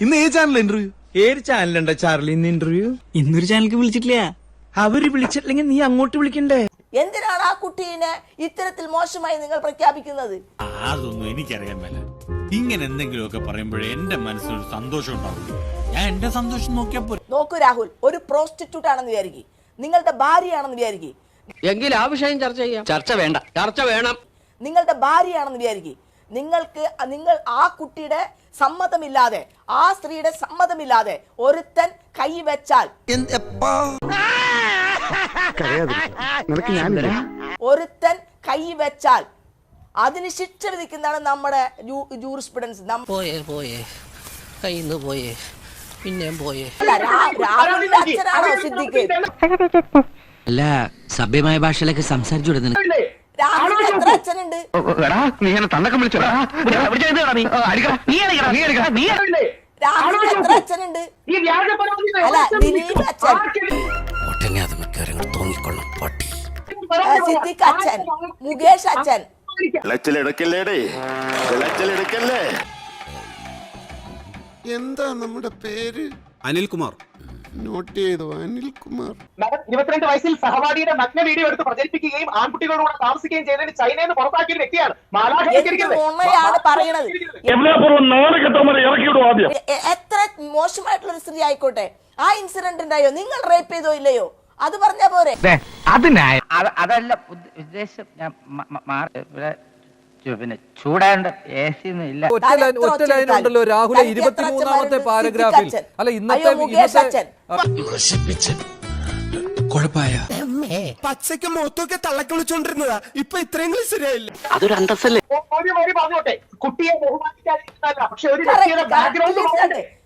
ഇന്ന് ഏത് channel interview ഏത് ചാനലുണ്ടോ ചാർലി ഇന്ന് ഇന്റർവ്യൂ ഇന്നൊരു ചാനലിക്ക് വിളിച്ചിട്ടില്ല. അവർ വിളിച്ചിട്ടില്ലെങ്കിൽ നീ അങ്ങോട്ട് വിളിക്കണ്ടേ? എന്തിനാണ് ആ കുട്ടീനെ ഇത്തരത്തിൽ മോശമായി നിങ്ങൾ പ്രഖ്യാപിക്കുന്നത്? അതൊന്നും എനിക്കറിയാൻ മേല. ഇങ്ങനെ എന്തെങ്കിലുമൊക്കെ പറയുമ്പോഴേ എന്റെ മനസ്സിനൊരു സന്തോഷം ഉണ്ടാവും. ഞാൻ എന്റെ സന്തോഷം നോക്കിയാ പോരെ. നോക്കൂ രാഹുൽ ഒരു പ്രോസ്റ്റിറ്റ്യൂട്ട് ആണെന്ന് വിചാരിക്കും. നിങ്ങളുടെ ഭാര്യയാണെന്ന് വിചാരിക്കും. എങ്കിൽ ആ വിഷയം ചർച്ച ചെയ്യാം. ചർച്ച വേണ്ട. ചർച്ച വേണം. നിങ്ങളുടെ ഭാര്യയാണെന്ന് വിചാരിക്കും. നിങ്ങൾക്ക് നിങ്ങൾ ആ കുട്ടിയുടെ സമ്മതമില്ലാതെ ആ സ്ത്രീയുടെ സമ്മതമില്ലാതെ ഒരുത്തൻ കൈവച്ചാൽ ഒരുത്തൻ കൈവച്ചാൽ അതിന് ശിക്ഷ വിധിക്കുന്നതാണ് നമ്മുടെ ജൂറിസ്പ്രുഡൻസ് പോയേ പോയേ. കയ്യിന്ന് പോയേ. പിന്നെയും പോയേ. രാഹുലിന്റെ അച്ഛനാണോ സിദ്ധിക്ക് അല്ല സഭ്യമായ ഭാഷയിലൊക്കെ സംസാരിച്ചു അത് മിക്കവാറും തോന്നിക്കൊള്ളും പട്ടി. ആ, സിദ്ദിഖ് അച്ഛൻ. മുകേഷ് അച്ഛൻ. വിളച്ചിലെടുക്കല്ലേടേ വിളച്ചിലെടുക്കല്ലേ എന്താ നമ്മുടെ പേര്? അനിൽകുമാർ. നോട്ട് ചെയ്തു അനിൽകുമാർ ഇരുപത്തിരണ്ട് വയസ്സിൽ സഹപാഠിയുടെ നഗ്ന വീഡിയോ എടുത്ത് പ്രചരിപ്പിക്കുകയും ആൺകുട്ടികളോട് കൂടെ താമസിക്കുകയും ചെയ്തതിന് ചൈനയിൽ പുറത്താക്കിയ ഒരു വ്യക്തിയാണ് എത്ര മോശമായിട്ടുള്ള ഒരു സ്ത്രീ ആയിക്കോട്ടെ? ആ ഇൻസിഡന്റ് ഉണ്ടായോ നിങ്ങൾ റേപ്പ് ചെയ്തോ ഇല്ലയോ? അത് പറഞ്ഞ പോരെ. അതല്ല ഉദ്ദ- ഉദ്ദേശം ഞാൻ പിന്നെ ചൂടാണ്ട് എ സി ഒന്നും ഇല്ല. ഒറ്റ ലൈൻ- ഒറ്റ ലൈൻ ഉണ്ടല്ലോ രാഹുലെ ഇരുപത്തിമൂന്നാമത്തെ പാരഗ്രാഫിൽ. അല്ല ഇന്നത്തെ അച്ഛൻ. പച്ചയ്ക്ക് മുഖത്തൊക്കെ തള്ളക്കളിച്ചോണ്ടിരുന്നതാ. ഇപ്പൊ ഇത്രയും ശരിയായില്ല? അതൊരു അന്തസ്സല്ലേ? ഒരു വരി പറഞ്ഞോട്ടെ. കുട്ടിയെ ബഹുമാനിക്കാതിരിക്കുന്നതല്ല പക്ഷെ ഒരു വ്യക്തിയുടെ ബാക്ക്ഗ്രൗണ്ട്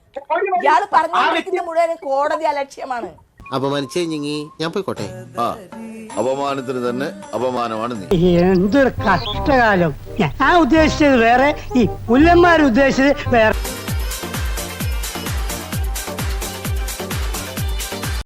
ഇയാൾ വ്യക്തി- മുഴുവൻ കോടതി അലക്ഷ്യമാണ്. അപമാനിച്ചേ ഞങ്ങി ഞാൻ പോയിക്കോട്ടെ. ആ അപമാനത്തിന് തന്നെ അപമാനമാണ് നീ. എന്തൊരു കഷ്ടകാലം. ഞാൻ ഉദ്ദേശിച്ചത് വേറെ ഈ പുല്ലന്മാർ ഉദ്ദേശിച്ചത് വേറെ.